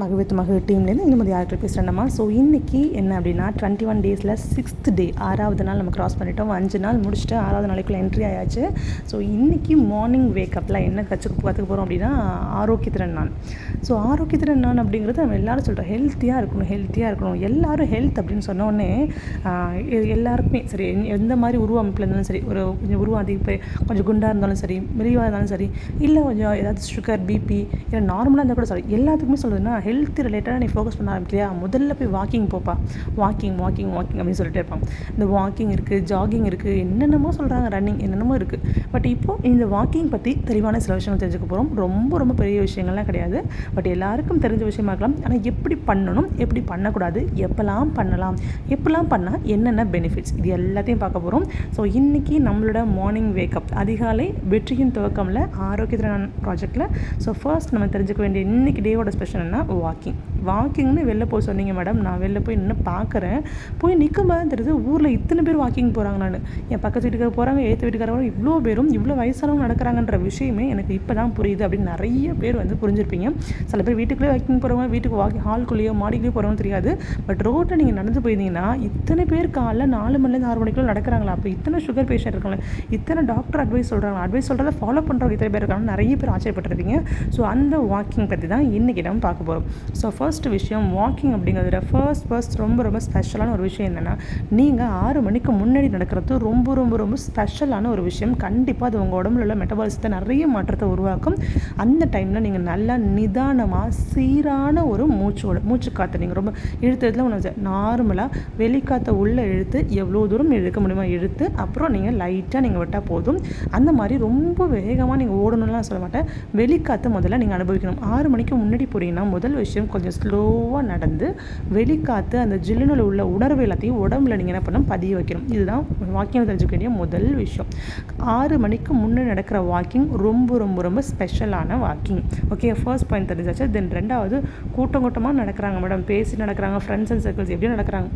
மகவித் மகவி டீம்லேருந்து இந்துமதி ஆக்டர் பேசுகிறேன்மா ஸோ இன்றைக்கி என்ன அப்படின்னா டுவெண்ட்டி ஒன் டேஸில் சிக்ஸ்த் டே ஆறாவது நாள் நம்ம க்ராஸ் பண்ணிட்டோம். அஞ்சு நாள் முடிச்சுட்டு ஆறாவது நாளைக்குள்ளே என்ட்ரி ஆயாச்சு. ஸோ இன்றைக்கி மார்னிங் வேக்கப்பில் என்ன கற்றுக்க கற்றுக்க போகிறோம் அப்படின்னா ஆரோக்கியத்திறன் நான் ஸோ ஆரோக்கியத்திறன் நான் அப்படிங்கிறது நம்ம எல்லாரும் சொல்கிறோம் ஹெல்த்தியாக இருக்கணும் ஹெல்த்தியாக இருக்கணும். எல்லாரும் ஹெல்த் அப்படின்னு சொன்னோடனே எல்லாருக்குமே சரி எந்த மாதிரி உருவமைப்பில் இருந்தாலும் சரி ஒரு கொஞ்சம் உருவம் அதிக கொஞ்சம் குண்டாக இருந்தாலும் சரி மெலிவாக இருந்தாலும் சரி இல்லை கொஞ்சம் ஏதாவது சுகர் பிபி இல்லை நார்மலாக இருந்தால் கூட சரி எல்லாத்துக்குமே சொல்கிறதுன்னா ஹெல்த் ரிலேட்டடாக நீ ஃபோக்கஸ் பண்ண ஆரம்பிக்கிறியா? முதல்ல போய் வாக்கிங் போப்பா. வாக்கிங் வாக்கிங் வாக்கிங் அப்படின்னு சொல்லிட்டு இருப்பாங்க இந்த வாக்கிங் இருக்குது ஜாகிங் இருக்குது என்னென்னமோ சொல்கிறாங்க ரன்னிங் என்னென்னமோ இருக்குது பட் இப்போது இந்த வாக்கிங் பற்றி தெளிவான சில விஷயங்கள் தெரிஞ்சுக்க போகிறோம் ரொம்ப ரொம்ப பெரிய விஷயங்கள்லாம் கிடையாது. பட் எல்லாருக்கும் தெரிஞ்ச விஷயமா இருக்கலாம். ஆனால் எப்படி பண்ணணும் எப்படி பண்ணக்கூடாது எப்போல்லாம் பண்ணலாம் எப்படிலாம் பண்ணால் என்னென்ன பெனிஃபிட்ஸ் இது எல்லாத்தையும் பார்க்க போகிறோம் ஸோ இன்றைக்கி நம்மளோட மார்னிங் வேக்கப் அதிகாலை வெற்றியின் துவக்கமில் ஆரோக்கியத்திறன் ப்ராஜெக்டில் ஸோ ஃபர்ஸ்ட் நம்ம தெரிஞ்சுக்க வேண்டிய இன்றைக்கி டேவோட ஸ்பெஷல் என்ன வாக்கிங் வாக்கிங்னு வெளில போய் சொன்னீங்க மேடம் நான் வெளில போய் நின்று பார்க்குறேன் போய் நிற்கும்போது தெரியுது ஊரில் இத்தனை பேர் வாக்கிங் போகிறாங்க நான். என் பக்கத்து வீட்டுக்கார போகிறாங்க ஏற்ற வீட்டுக்காரங்க இவ்வளோ பேரும் இவ்வளோ வயசானவங்க நடக்கிறாங்கன்ற விஷயமே எனக்கு இப்போ தான் புரியுது அப்படின்னு நிறைய பேர் வந்து புரிஞ்சிருப்பீங்க. சில பேர் வீட்டுக்குள்ளே வாக்கிங் போகிறவங்க வீட்டுக்கு வாக்கிங் ஹால்குள்ளேயோ மாடிக்குள்ளேயோ போகிறவங்க தெரியாது. பட் ரோட்டில் நீங்கள் நடந்து போயிருந்தீங்கன்னா இத்தனை பேர் காலைல நாலு மணிலேருந்து ஆறு மணிக்குள்ள நடக்கிறாங்களா? அப்போ இத்தனை சுகர் பேஷண்ட் இருக்காங்க. இத்தனை டாக்டர் அட்வைஸ் சொல்கிறாங்க அட்வைஸ் சொல்கிறத ஃபாலோ பண்ணுறவங்க இத்தனை பேர் இருக்காங்க நிறைய பேர் ஆச்சரியப்பட்டிருப்பீங்க. ஸோ அந்த வாக்கிங் பற்றி தான் இன்றைக்கி நம்ம பார்க்க போகிறோம் ஸோ ஃபர்ஸ்ட் விஷயம் வாக்கிங் அப்படிங்கிறதுல ஃபர்ஸ்ட் ஃபர்ஸ்ட் ரொம்ப ரொம்ப ஸ்பெஷலான ஒரு விஷயம் என்னென்னா நீங்கள் ஆறு மணிக்கு முன்னாடி நடக்கிறது ரொம்ப ரொம்ப ரொம்ப ஸ்பெஷலான ஒரு விஷயம். கண்டிப்பாக அது உங்கள் உடம்புல உள்ள மெட்டபாலிசத்தை நிறைய மாற்றத்தை உருவாக்கும். அந்த டைமில் நீங்கள் நல்லா நிதானமாக சீரான ஒரு மூச்சோட மூச்சு காற்று நீங்கள் ரொம்ப இழுத்து ஒன்று நார்மலாக வெளிக்காற்றை உள்ளே இழுத்து எவ்வளோ தூரம் இழுக்க முடியுமோ இழுத்து அப்புறம் நீங்கள் லைட்டாக நீங்கள் விட்டால் போதும். அந்த மாதிரி ரொம்ப வேகமாக நீங்கள் ஓடணும்லாம் சொல்ல மாட்டேன். வெளிக்காற்று முதல்ல நீங்கள் அனுபவிக்கணும். ஆறு மணிக்கு முன்னாடி போகிறீங்கன்னா முதல் விஷயம் கொஞ்சம் ஸ்லோவாக நடந்து வெளிக்காத்து அந்த ஜில்லுனில் உள்ள உணர்வு எல்லாத்தையும் உடம்புல நீங்கள் என்ன பண்ணணும்? பதிய வைக்கணும். இதுதான் வாக்கிங் தெரிஞ்சுக்க வேண்டிய முதல் விஷயம். ஆறு மணிக்கு முன்னே நடக்கிற வாக்கிங் ரொம்ப ரொம்ப ரொம்ப ஸ்பெஷலான வாக்கிங் ஓகே ஃபர்ஸ்ட் பாயிண்ட் தெரிஞ்சாச்சு. தென் ரெண்டாவது கூட்டம் கூட்டமாக நடக்கிறாங்க மேடம் பேசி நடக்கிறாங்க. ஃப்ரெண்ட்ஸ் அண்ட் சர்க்கிள்ஸ் எப்படி நடக்கிறாங்க?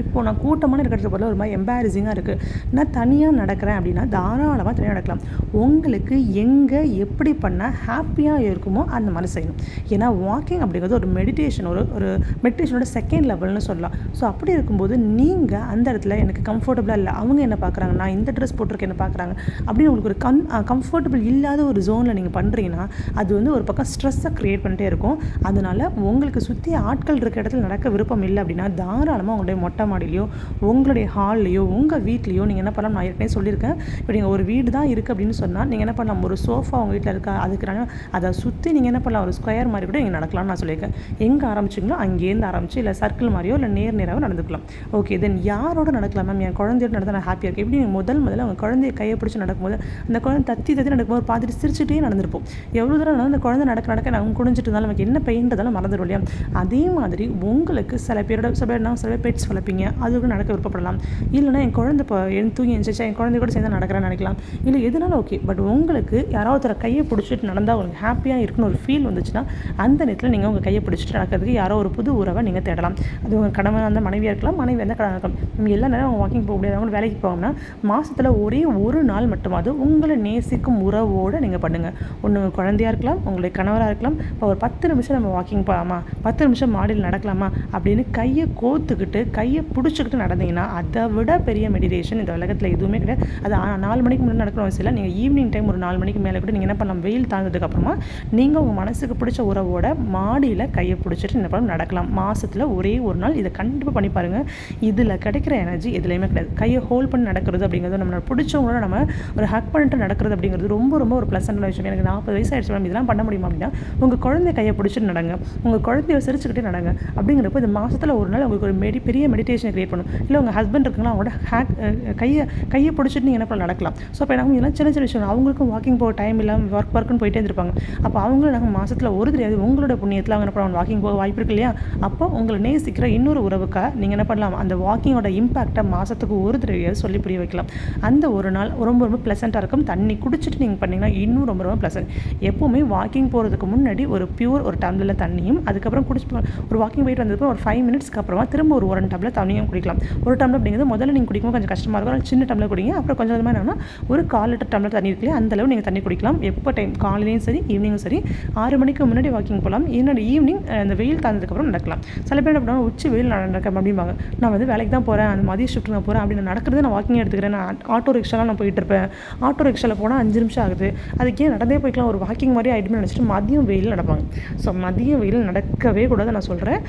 இப்போது நான் கூட்டமான இருக்கிறது போல ஒரு மாதிரி எம்பாரசிங்காக இருக்குது நான் தனியாக நடக்கிறேன் அப்படின்னா தாராளமாக தனியாக நடக்கலாம். உங்களுக்கு எங்கே எப்படி பண்ணால் ஹாப்பியாக இருக்குமோ அந்த மாதிரி செய்யணும். ஏன்னா வாக்கிங் அப்படிங்கிறது ஒரு மெடிடேஷன் ஒரு ஒரு மெடிடேஷனோட செகண்ட் லெவல்னு சொல்லலாம். ஸோ அப்படி இருக்கும்போது நீங்கள் அந்த இடத்துல எனக்கு கம்ஃபர்டபுளாக இல்லை அவங்க என்ன பார்க்குறாங்க நான் இந்த ட்ரெஸ் போட்டிருக்கேன் என்ன பார்க்குறாங்க அப்படின்னு உங்களுக்கு ஒரு கன் கம்ஃபர்டபுள் இல்லாத ஒரு ஜோனில் நீங்கள் பண்ணுறீங்கன்னா அது வந்து ஒரு பக்கம் ஸ்ட்ரெஸ்ஸை க்ரியேட் பண்ணிட்டே இருக்கும். அதனால் உங்களுக்கு சுற்றி ஆட்கள் இருக்க இடத்துல நடக்க விருப்பம் இல்லை அப்படின்னா தாராளமாக உங்களுடைய மொட்டை மாடிலையோ உங்களுடைய ஹால்லையோ உங்கள் வீட்லேயோ நீங்கள் என்ன பண்ணலாம்? நான் ஏற்கனவே சொல்லியிருக்கேன். இப்போ நீங்கள் ஒரு வீடு தான் இருக்குது அப்படின்னு சொன்னால் நீங்கள் என்ன பண்ணலாம்? ஒரு சோஃபா உங்கள் வீட்டில் இருக்கா? அதுக்கு அதை சுற்றி நீங்கள் என்ன பண்ணலாம்? ஒரு ஸ்கொயர் மாதிரி கூட நீங்கள் நடக்கலாம்னு நான் சொல்லியிருக்கேன். எங்கே ஆரம்பிச்சிங்களோ அங்கேருந்து ஆரம்பிச்சு இல்லை சர்க்கிள் மாதிரியோ இல்லை நேர் நேராக நடந்துக்கலாம். ஓகே தென் யாரோட நடக்கலாம் மேம் என் குழந்தையோட நடந்தால் நான் ஹாப்பியாக இருக்கேன். எப்படி? முதல் முதல்ல அவங்க குழந்தைய கையை பிடிச்சி நடக்கும்போது அந்த குழந்தை தத்தி தத்தி நடக்கும்போது பார்த்துட்டு சிரிச்சுட்டே நடந்திருப்போம். எவ்வளோ தூரம் அந்த குழந்தை நடக்க நடக்க நாங்கள் குடிஞ்சிட்டு இருந்தாலும் நமக்கு என்ன பெயின்றதாலும் மறந்துடும் இல்லையா? அதே மாதிரி உங்களுக்கு சில பேரோட சில பேர் சில பேர் பெட்ஸ் வளர்ப்பீங்க அது அதுக்கு நடக்க விருப்பப்படலாம். இல்லைனா என் குழந்தை இப்போ என் தூங்கி எழுந்திரிச்சா என் குழந்தை கூட சேர்ந்து நடக்கிறேன்னு நினைக்கலாம். இல்லை எதுனாலும் ஓகே பட் உங்களுக்கு யாராவது ஒருத்தர கையை பிடிச்சிட்டு நடந்தால் உங்களுக்கு ஹாப்பியாக இருக்குன்னு ஒரு ஃபீல் வந்துச்சுன்னா அந்த நேரத்தில் நீங்கள் உங்கள் கையை பிடிச்சிட்டு நடக்கிறதுக்கு யாரோ ஒரு புது உறவை நீங்கள் தேடலாம். அது உங்கள் கடமை அந்த மனைவியாக இருக்கலாம் மனைவி இருந்தால் கடமை இருக்கலாம். நம்ம எல்லா நேரம் அவங்க வாக்கிங் போக முடியாதவங்க வேலைக்கு போகணும்னா மாதத்தில் ஒரே ஒரு நாள் மட்டுமாவது உங்களை நேசிக்கும் உறவோடு நீங்கள் பண்ணுங்கள் ஒன்று குழந்தையாக இருக்கலாம் உங்களுடைய கணவராக இருக்கலாம். இப்போ ஒரு பத்து நிமிஷம் நம்ம வாக்கிங் போகலாமா பத்து நிமிஷம் மாடியில் நடக்கலாமா? அப்படின்னு கையை கோத்துக்கிட்டு கையை பிடிச்சிக்கிட்டு நடந்தீங்கன்னா அதை விட பெரிய மெடிடேஷன் இந்த உலகத்தில் எதுவுமே கிடையாது. அது நாலு மணிக்கு முன்னாடி நடக்கணும் அவசியம் இல்லை நீங்கள் ஈவினிங் டைம் ஒரு நாலு மணிக்கு மேலே கூட நீங்கள் என்ன பண்ணலாம் வெயில் தாழ்ந்ததுக்கப்புறமா நீங்கள் உங்கள் மனசுக்கு பிடிச்ச உறவோட மாடியில் கையை பிடிச்சிட்டு என்ன பண்ணலாம் நடக்கலாம். மாதத்தில் ஒரே ஒரு நாள் இதை கண்டிப்பாக பண்ணி பாருங்கள் இதில் கிடைக்கிற எனர்ஜி எதுலேயுமே கிடையாது. கையை ஹோல்ட் பண்ணி நடக்கிறது அப்படிங்கிறது நம்ம பிடிச்சவங்களோட நம்ம ஒரு ஹக் பண்ணிட்டு நடக்கிறது அப்படிங்கிறது ரொம்ப ரொம்ப ஒரு ப்ளசண்டான விஷயம். எனக்கு நாற்பது வயசு ஆயிடுச்சு மேம் இதெல்லாம் பண்ண முடியுமா அப்படின்னா உங்கள் குழந்தை கையை பிடிச்சிட்டு நடங்க. உங்கள் குழந்தைய சிரிச்சுக்கிட்டே நடங்க. அப்படிங்கிறப்போ இந்த மாதத்தில் ஒரு நாள் உங்களுக்கு ஒரு மெடி பெரிய இரிட்டேஷனை க்ரியேட் பண்ணும். இல்லை உங்கள் ஹஸ்பண்ட் இருக்குங்களா அவங்களோட ஹேக் கையை கையை பிடிச்சிட்டு நீங்கள் என்ன பண்ண நடக்கலாம். ஸோ இப்போ என்ன இதெல்லாம் சின்ன சின்ன விஷயம். அவங்களுக்கும் வாக்கிங் போக டைம் இல்லாமல் ஒர்க் ஒர்க்குன்னு போயிட்டே இருப்பாங்க அப்போ அவங்களும் நாங்கள் மாதத்தில் ஒரு தெரியாது உங்களோட புண்ணியத்தில் அவங்க என்ன பண்ணுவாங்க? வாக்கிங் போக வாய்ப்பு இருக்கு இல்லையா? அப்போ உங்களை நேசிக்கிற இன்னொரு உறவுக்காக நீங்கள் என்ன பண்ணலாம்? அந்த வாக்கிங்கோட இம்பாக்டை மாதத்துக்கு ஒரு தடவையாவது சொல்லி புரிய வைக்கலாம். அந்த ஒரு நாள் ரொம்ப ரொம்ப ப்ளசண்ட்டாக இருக்கும். தண்ணி குடிச்சிட்டு நீங்கள் பண்ணிங்கன்னா இன்னும் ரொம்ப ரொம்ப ப்ளசன்ட் எப்போவுமே வாக்கிங் போகிறதுக்கு முன்னாடி ஒரு பியூர் ஒரு டம்ளரில் தண்ணியும் அதுக்கப்புறம் குடிச்சு ஒரு வாக்கிங் போயிட்டு வந்ததுக்கு ஒரு ஃபைவ் மினிட்ஸ்க்கு அப்புறமா திரும்ப ஒரு ஒரன் டம்ளர் தண்ணியும் குடிக்கலாம். ஒரு டம்ளர் அப்படிங்கிறது முதல்ல நீங்கள் குடிக்கும்போது கொஞ்சம் கஷ்டமாக இருக்கும். அதனால சின்ன டம்ளர் குடிங்க. அப்புறம் கொஞ்சம் கொஞ்சமாக என்னன்னா ஒரு கால் லிட்டர் டம்ளர் தண்ணி இருக்குல்லையா அந்த அளவு நீங்கள் தண்ணி குடிக்கலாம். எப்போ டைம் காலையிலையும் சரி ஈவினிங்கும் சரி ஆறு மணிக்கு முன்னாடி வாக்கிங் போகலாம். என்னோட ஈவினிங் அந்த வெயில் தாழ்ந்ததுக்கப்புறம் நடக்கலாம். சில பேர் என்ன பண்ணுவாங்க உச்சி வெயில் நடக்க அப்படிம்பாங்க. நான் வந்து வேலைக்கு தான் போகிறேன் அந்த மதிய ஷிஃப்ட் நான் போகிறேன் அப்படி நான் நடக்கிறது நான் வாக்கிங் எடுத்துக்கிறேன். நான் ஆட்டோ ரிக்ஷாலாம் நான் போயிட்டு இருப்பேன். ஆட்டோ ரிக்ஷாவில் போனால் அஞ்சு நிமிஷம் ஆகுது. அதுக்கே நடந்தே போய்க்கலாம் ஒரு வாக்கிங் மாதிரி ஆகிடுமே நினச்சிட்டு மதியம் வெயில் நடப்பாங்க. ஸோ மதியம் வெயில் நடக்கவே கூடாது நான் சொல்கிறேன்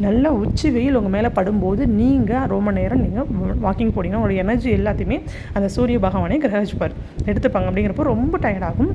நல்ல உச்சி வெயில் உங்கள் மேலே படும்போது நீங்கள் ரொம்ப நேரம் நீங்கள் வாக்கிங் போனீங்கன்னா உங்களோட எனர்ஜி எல்லாத்தையுமே அந்த சூரிய பகவானே கிரகிச்சுப்பார். எடுத்துப்பாங்க. அப்படிங்கிறப்போ ரொம்ப டயர்டாகும்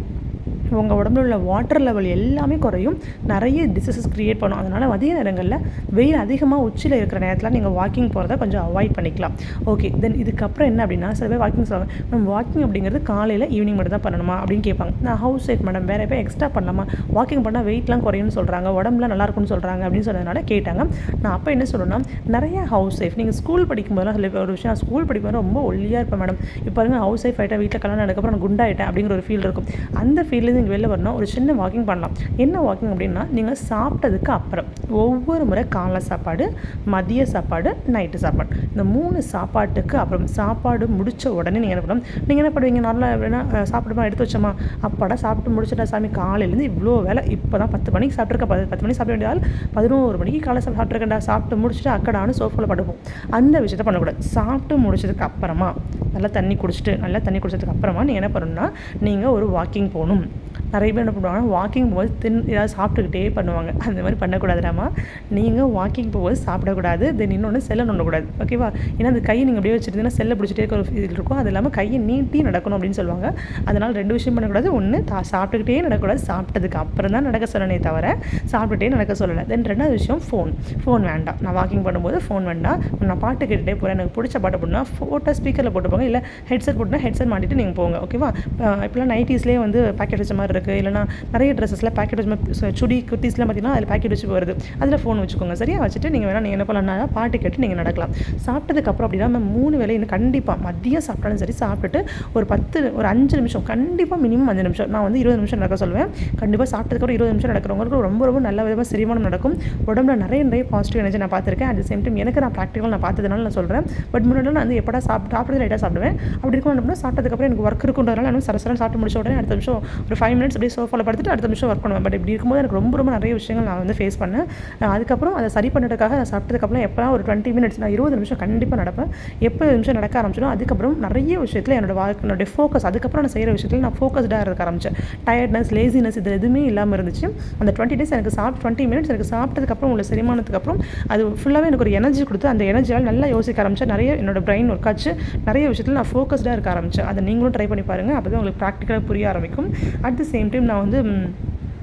உங்கள் உடம்புல உள்ள வாட்டர் லெவல் எல்லாமே குறையும். நிறைய டிசீசஸ் க்ரியேட் பண்ணும். அதனால் அதே நேரங்களில் வெயில் அதிகமாக உச்சியில் இருக்கிற நேரத்தில் நீங்கள் வாக்கிங் போகிறத கொஞ்சம் அவாய்ட் பண்ணிக்கலாம். ஓகே தென் இதுக்கப்புறம் என்ன அப்படின்னா சில பேர் வாக்கிங் சொல்லுவாங்க மேம் வாக்கிங் அப்படிங்கிறது காலையில் ஈவினிங் மட்டும் தான் பண்ணணுமா? அப்படின்னு கேட்பாங்க. நான் ஹவுஸ் ஒய்ஃப் மேடம் வேறு எப்போ எக்ஸ்ட்ரா பண்ணலாமா? வாக்கிங் பண்ணால் வெயிட்லாம் குறையும்னு சொல்கிறாங்க உடம்புலாம் நல்லா இருக்கும்னு சொல்கிறாங்க அப்படின்னு சொன்னதுனால கேட்டாங்க. நான் அப்போ என்ன சொல்லணும்னா நிறைய ஹவுஸ் ஒய்ஃப் நீங்கள் ஸ்கூல் படிக்கும்போதெல்லாம் சில ஒரு விஷயம் ஸ்கூல் படிக்கும்போது ரொம்ப ஒல்லியாக இருப்பேன் மேடம் இப்போ பாருங்க ஹவுஸ் ஒய்ஃப் ஆகிட்டேன் வீட்டில் கல்யாணம் அதுக்கப்புறம் நான் குண்டாயிட்டேன் அப்படிங்கிற ஒரு ஃபீல் இருக்கும். அந்த வீட்டிலேருந்து நீங்கள் வெளில வரணும் ஒரு சின்ன வாக்கிங் பண்ணலாம். என்ன வாக்கிங் அப்படின்னா நீங்கள் சாப்பிட்டதுக்கு அப்புறம் ஒவ்வொரு முறை காலை சாப்பாடு மதிய சாப்பாடு நைட்டு சாப்பாடு. இந்த மூணு சாப்பாட்டுக்கு அப்புறம் சாப்பாடு முடித்த உடனே நீங்கள் என்ன பண்ணணும்? நீங்கள் என்ன பண்ணுவீங்க? நல்லா எப்படின்னா சாப்பிடுமா எடுத்து வச்சோமா? அப்பாடா சாப்பிட்டு முடிச்சிட்டா சாமி காலையிலேருந்து இவ்வளோ வேலை. இப்போ தான் பத்து மணிக்கு சாப்பிட்ருக்க பத்து பத்து மணிக்கு சாப்பிட வேண்டியதால் பதினோரு மணிக்கு காலை சாப்பிட்ருக்கேன்டா சாப்பிட்டு முடிச்சுட்டு அக்கடான்னு சோஃபாவில் படுப்போம். அந்த விஷயத்த பண்ணக்கூடாது. சாப்பிட்டு முடிச்சதுக்கு அப்புறமா நல்லா தண்ணி குடிச்சிட்டு நல்லா தண்ணி குடிச்சதுக்கு அப்புறமா நீங்கள் என்ன பண்ணணும்னா நீங்கள் ஒரு வாக்கிங் போகணும். நிறைய பேர் என்ன பண்ணுவாங்கன்னா வாக்கிங் போகும்போது தின் ஏதாவது சாப்பிட்டுக்கிட்டே பண்ணுவாங்க. அந்த மாதிரி பண்ணக்கூடாதுடாமா நீங்கள் வாக்கிங் போகும்போது சாப்பிடக்கூடாது தென் இன்னொன்று செல்லை நோண்டக்கூடாது. ஓகேவா ஏன்னா அந்த கையை நீங்கள் அப்படியே வச்சுருந்தீங்கன்னா செல்லை பிடிச்சிட்டே இருக்க ஒரு ஃபீல் இருக்கும். அது இல்லாமல் கையை நீட்டி நடக்கணும் அப்படின்னு சொல்லுவாங்க. அதனால் ரெண்டு விஷயம் பண்ணக்கூடாது. ஒன்று தா சாப்பிட்டுக்கிட்டே நடக்கக்கூடாது. சாப்பிட்டதுக்கு அப்புறம் தான் நடக்க சொல்லணே தவிர சாப்பிட்டுட்டே நடக்க சொல்லலை. தென் ரெண்டாவது விஷயம் ஃபோன் ஃபோன் வேண்டாம். நான் வாக்கிங் பண்ணும்போது ஃபோன் வேண்டாம். நான் பாட்டு கேட்டுகிட்டே போகிறேன் எனக்கு பிடிச்ச பாட்டு போட்டுனா ஃபோட்டோ ஸ்பீக்கரில் போட்டு போங்க இல்லை ஹெட்செட் போட்டுனா ஹெட்செட் மாட்டிட்டு நீங்கள் போங்க. ஓகேவா இப்போலாம் நைட்டிஸ்லேயே வந்து பேக்கெட் வச்ச மாதிரி இருக்குது இல்லைனா நிறைய ட்ரெஸ்ஸஸ்லாம் பேக்கெட் வச்சு சுடி குர்த்திஸ்லாம் பார்த்தீங்கன்னா அதில் பேக்கெட் வச்சு வருது அதில் ஃபோன் வச்சுக்கோங்க. சரியா? வச்சுட்டு நீங்கள் வேணால் நீங்கள் என்ன பண்ணலாம்னா பாட்டு கேட்டு நீங்கள் நடக்கலாம். சாப்பிட்டதுக்கப்புறம் அப்படின்னா நம்ம மூணு வேலை இன்னும் கண்டிப்பாக மதியம் சாப்பிட்டாலும் சரி சாப்பிட்டுட்டு ஒரு பத்து ஒரு அஞ்சு நிமிஷம் கண்டிப்பாக மினிமம் அஞ்சு நிமிஷம். நான் வந்து இருபது நிமிஷம் நடக்க சொல்லுவேன். கண்டிப்பாக சாப்பிட்டதுக்கப்புறம் இருபது நிமிஷம் நடக்கிறவங்களுக்கு ரொம்ப ரொம்ப நல்ல விதமாக செரிமானம் நடக்கும். உடம்புல நிறைய நிறைய பாசிட்டிவ் எனர்ஜி நான் பார்த்துருக்கேன். அட் சேம் டைம் எனக்கு நான் ப்ராக்டிக்கல் நான் பார்த்ததுனால நான் சொல்கிறேன் பட் முன்னாடி நான் வந்து எப்படா சாப்பிட்டு சாப்பிட்றது லைட்டாக சாப்பிடுவேன். அப்படி இருக்கும் அப்படின்னா சாப்பிட்டதுக்கப்புறம் எனக்கு ஒர்க் இருக்குன்றதுனால நான் சரசரம் சாப்பிட்டு முடிச்ச உடனே அடுத்த நிமிஷம் ஒரு ஃபைவ் மினிட்ஸ் அப்படியே சோஃபாவில் படுத்துட்டு அடுத்த நிமிஷம் ஒர்க் பண்ணுவேன். பட் இப்படி இருக்கும்போது எனக்கு ரொம்ப ரொம்ப நிறைய விஷயங்கள் நான் வந்து ஃபேஸ் பண்ணேன். அதுக்கப்புறம் அதை சரி பண்ணுறதுக்காக நான் சாப்பிட்டதுக்கப்புறம் எப்போலாம் ஒரு டுவெண்ட்டி மினிட்ஸ் நான் இருபது நிமிஷம் கண்டிப்பாக நடப்பேன். எப்போ நிமிஷம் நடக்க ஆரம்பிச்சிடும் அதுக்கப்புறம் நிறைய விஷயத்தில் என்னோட வாழ்க்கையினுடைய ஃபோக்கஸ் அதுக்கப்புறம் நான் செய்கிற விஷயத்தில் நான் ஃபோக்கஸ்டாக இருக்க ஆரம்பித்தேன் டயர்ட்னஸ் லேசினஸ் இது எதுவுமே இல்லாமல் இருந்துச்சு. அந்த டுவெண்ட்டி டேஸ் எனக்கு சாப்பிட்டு டுவெண்ட்டி மினிட்ஸ் எனக்கு சாப்பிட்டதுக்கப்புறம் உள்ள செரிமானத்துக்கு அப்புறம் அது ஃபுல்லாகவே எனக்கு ஒரு எனர்ஜி கொடுத்து அந்த எனர்ஜியால் நல்லா யோசிக்க ஆரம்பித்தேன் நிறைய என்னோட பிரெயின் ஒர்க் ஆச்சு. நிறைய விஷயத்தில் நான் ஃபோக்கஸ்டாக இருக்க ஆரம்பித்தேன் அதை நீங்களும் ட்ரை பண்ணி பாருங்கள் அப்போ தான் உங்களுக்கு ப்ராக்டிக்கலாக புரிய ஆரம்பிக்கும். அட் தி சேம் டைம் நான் வந்து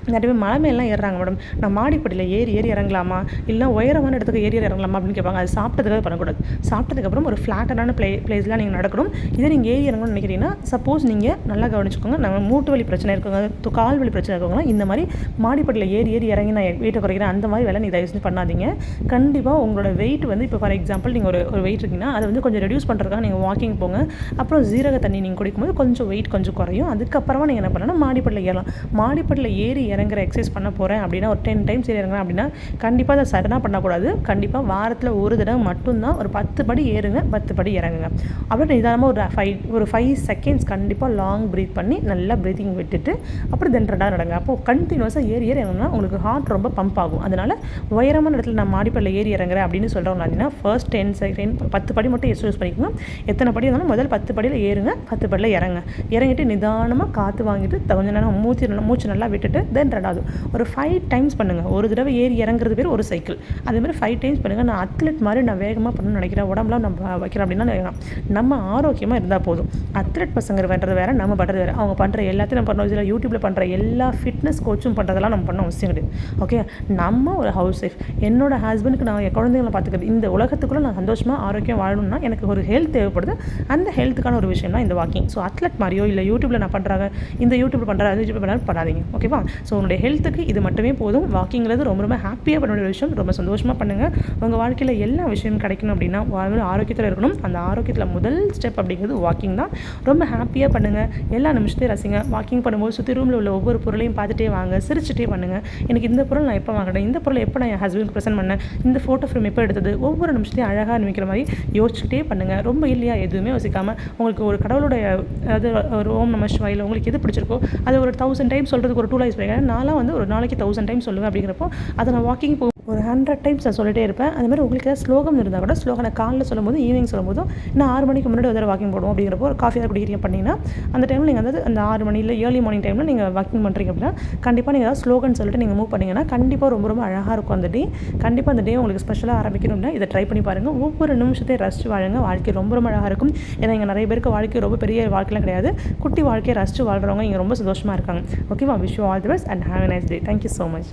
நிறைய பேர் மலை மேலாம் ஏறுறாங்க மேடம். நான் மாடிப்படியில் ஏறி ஏறி இறங்கலாமா? இல்லை உயரமான இடத்துக்கு ஏறி ஏறி இறங்கலாமா அப்படின்னு கேட்பாங்க. அது சாப்பிட்டதுக்காக பண்ணக்கூடாது. சாப்பிட்டதுக்கப்புறம் ஒரு ஃப்ளாட்டரான ப்ளே பிளேஸ்லாம் நீங்கள் நடக்கணும். இதே நீங்கள் ஏறி இறங்கணும்னு நினைக்கிறீங்கன்னா சப்போஸ் நீங்கள் நல்லா கவனிச்சுக்கோங்க. நம்ம மூட்டு வலி பிரச்சனை இருக்கவங்க கால் வலி பிரச்சனை இருக்கவங்களாம் இந்த மாதிரி மாடிப்படியில் ஏறி ஏறி இறங்கி நான் வெயிட்டை குறைக்கிறேன். அந்த மாதிரி வேலை நீங்கள் தயவு செஞ்சு பண்ணாதீங்க. கண்டிப்பாக உங்களோட வெயிட் வந்து இப்போ ஃபார் எக்ஸாம்பிள் நீங்கள் ஒரு ஒரு வெயிட் இருக்கீங்கன்னா அதை வந்து கொஞ்சம் ரெடியூஸ் பண்ணுறதுக்காக நீங்கள் வாக்கிங் போங்க. அப்புறம் ஜீரக தண்ணி நீங்கள் குடிக்கும்போது கொஞ்சம் வெயிட் கொஞ்சம் குறையும். அதுக்கப்புறமா நீங்கள் என்ன பண்ணணும்? மாடிப்படியில் ஏறலாம். மாடிப்படியில் ஏறி இறங்குற எக்ஸசைஸ் பண்ண போகிறேன் அப்படின்னா ஒரு டென் டைம்ஸ் இறங்குறேன் அப்படின்னா கண்டிப்பாக அதை சடனாக பண்ணக்கூடாது. கண்டிப்பாக வாரத்தில் ஒரு தடவை மட்டும்தான் ஒரு பத்து படி ஏறுங்க பத்து படி இறங்குங்க. அப்புறம் நிதானமாக ஒரு ஃபைவ் ஒரு ஃபைவ் செகண்ட்ஸ் கண்டிப்பாக லாங் ப்ரீத் பண்ணி நல்லா ப்ரீத்திங் விட்டுட்டு அப்புறம் தென் ரெண்டாவது நடங்க. அப்போது கண்டினியூஸாக ஏறி ஏறி இறங்குனா உங்களுக்கு ஹார்ட் ரொம்ப பம்ப் ஆகும். அதனால் உயரமான இடத்துல நான் மாடிப்படியில் ஏறி இறங்குறேன் அப்படின்னு சொல்கிறவங்க அப்படின்னா ஃபர்ஸ்ட் டென் செகண்ட் பத்து படி மட்டும் எக்ஸசைஸ் பண்ணிக்கோங்க. எத்தனை படி இருந்தாலும் முதல் பத்து படியில் ஏறுங்க பத்து படியில் இறங்க இறங்கிட்டு நிதானமாக காற்று வாங்கிட்டு கொஞ்ச நேரம் மூச்சு நல்லா மூச்சு நல்லா விட்டுட்டு தென் ரெண்டாவது ஒரு ஃபைவ் டைம்ஸ் பண்ணுங்கள் ஒரு தடவை ஏறி இறங்குறது பேர் ஒரு சைக்கிள் அதேமாதிரி ஃபைவ் டைம்ஸ் பண்ணுங்கள் நான் அத்லெட் மாதிரி நான் வேகமாக பண்ணணும்னு நினைக்கிறேன். உடம்புலாம் நம்ம வைக்கிறேன் அப்படின்னா நம்ம ஆரோக்கியமாக இருந்தால் போதும். அத்லெட் பசங்க பண்ணுறது வேறு நம்ம பண்ணுறது வேறு. அவங்க பண்ணுற எல்லாத்தையும் நம்ம பண்ண இதில் யூடியூப்பில் பண்ணுற எல்லா ஃபிட்னஸ் கோச்சும் பண்ணுறதெல்லாம் நம்ம பண்ண அவசியம் கிடையாது. ஓகே நம்ம ஒரு ஹவுஸ் ஒய்ஃப் என்னோட ஹஸ்பண்டுக்கு நான் என் குழந்தைங்களை பார்த்துக்கிறது. இந்த உலகத்துக்குள்ளே நான் சந்தோஷமாக ஆரோக்கியம் வாழணும்னா எனக்கு ஒரு ஹெல்த் தேவைப்படுது. அந்த ஹெல்த்துக்கான ஒரு விஷயம் தான் இந்த வாக்கிங் ஸோ அத்லெட் மாதிரியோ இல்லை யூடியூப்பில் நான் பண்ணுறாங்க இந்த யூடியூப்பில் பண்ணுறாங்க யூடியூப் பண்ணுறாங்க பண்ணாதீங்க. ஓகேவா ஸோ ஸோ உங்களுடைய ஹெல்த்துக்கு இது மட்டுமே போதும். வாக்கிங்கிறது ரொம்ப ரொம்ப ஹாப்பியாக பண்ண வேண்டிய விஷயம். ரொம்ப சந்தோஷமாக பண்ணுங்கள் உங்கள் வாழ்க்கையில் எல்லா விஷயமும் கிடைக்கணும் அப்படின்னா வாழ்வில் ஆரோக்கியத்தில் இருக்கணும். அந்த ஆரோக்கியத்தில் முதல் ஸ்டெப் அப்படிங்கிறது வாக்கிங் தான். ரொம்ப ஹாப்பியாக பண்ணுங்கள் எல்லா நிமிஷத்தையும் ரசிங்க. வாக்கிங் பண்ணும்போது சுற்றி ரூமில் உள்ள ஒவ்வொரு பொருளையும் பார்த்துட்டே வாங்க. சிரிச்சுட்டே பண்ணுங்கள் எனக்கு இந்த பொருள் நான் எப்போ வாங்கினேன்? இந்த பொருள் எப்போ நான் என் ஹஸ்பண்ட் ப்ரெசென்ட் பண்ணேன்? இந்த ஃபோட்டோ ஃப்ரேம் எப்போ எடுத்தது? ஒவ்வொரு நிமிஷத்தையும் அழகாக நினைக்கிற மாதிரி யோசிச்சுட்டே பண்ணுங்கள் ரொம்ப இல்லையா? எதுவுமே யோசிக்காமல் உங்களுக்கு ஒரு கடவுளுடைய அதாவது ஒரு ஓம் நம சிவாயில் உங்களுக்கு எது பிடிச்சிருக்கோ அது ஒரு தௌசண்ட் டைம் சொல்கிறதுக்கு ஒரு டூ லைஸ் பண்ணுங்க நான்லாம் வந்து ஒரு நாளைக்கு தௌசண்ட் டைம் சொல்லுவேன் அப்படிங்கிறப்போ அதை நான் வாக்கிங் போ ஒரு ஹண்ட்ரட் டைம்ஸ் நான் சொல்லிட்டே இருப்பேன். அது மாதிரி உங்களுக்கு ஏதாவது ஸ்லோகம் இருந்தால் கூட ஸ்லோகனை காலைல சொல்லும்போது ஈவினிங் சொல்லும்போதும் இன்னும் ஆறு மணிக்கு முன்னாடி ஒரு வாக்கிங் போடுவோம் அப்படிங்கிறப்போ ஒரு காஃபியாக குடிக்கிறீங்க பண்ணிங்கன்னா அந்த டைமில் நீங்கள் வந்து அந்த ஆறு மணியில் ஏர்லி மார்னிங் டைமில் நீங்கள் வாக்கிங் பண்ணுறீங்க அப்படின்னா கண்டிப்பாக நீங்கள் ஏதாவது ஸ்லோகன் சொல்லிட்டு நீங்கள் மூவ் பண்ணிங்கன்னா கண்டிப்பாக ரொம்ப ரொம்ப அழகாக இருக்கும் அந்த டே கண்டிப்பாக அந்த டே உங்களுக்கு ஸ்பெஷலாக ஆரம்பிக்கணும்னா இதை ட்ரை பண்ணி பாருங்கள் ஒவ்வொரு நிமிஷத்தையும் ரசித்து வாழுங்க. வாழ்க்கை ரொம்ப ரொம்ப அழகாக இருக்கும். ஏன்னா இங்கே நிறைய பேருக்கு வாழ்க்கை ரொம்ப பெரிய வாழ்க்கைலாம் கிடையாது. குட்டி வாழ்க்கையை ரசித்து வாழ்கிறவங்க இங்கே ரொம்ப சந்தோஷமாக இருக்காங்க. ஓகேவா wish all the best and have nice day thank you so much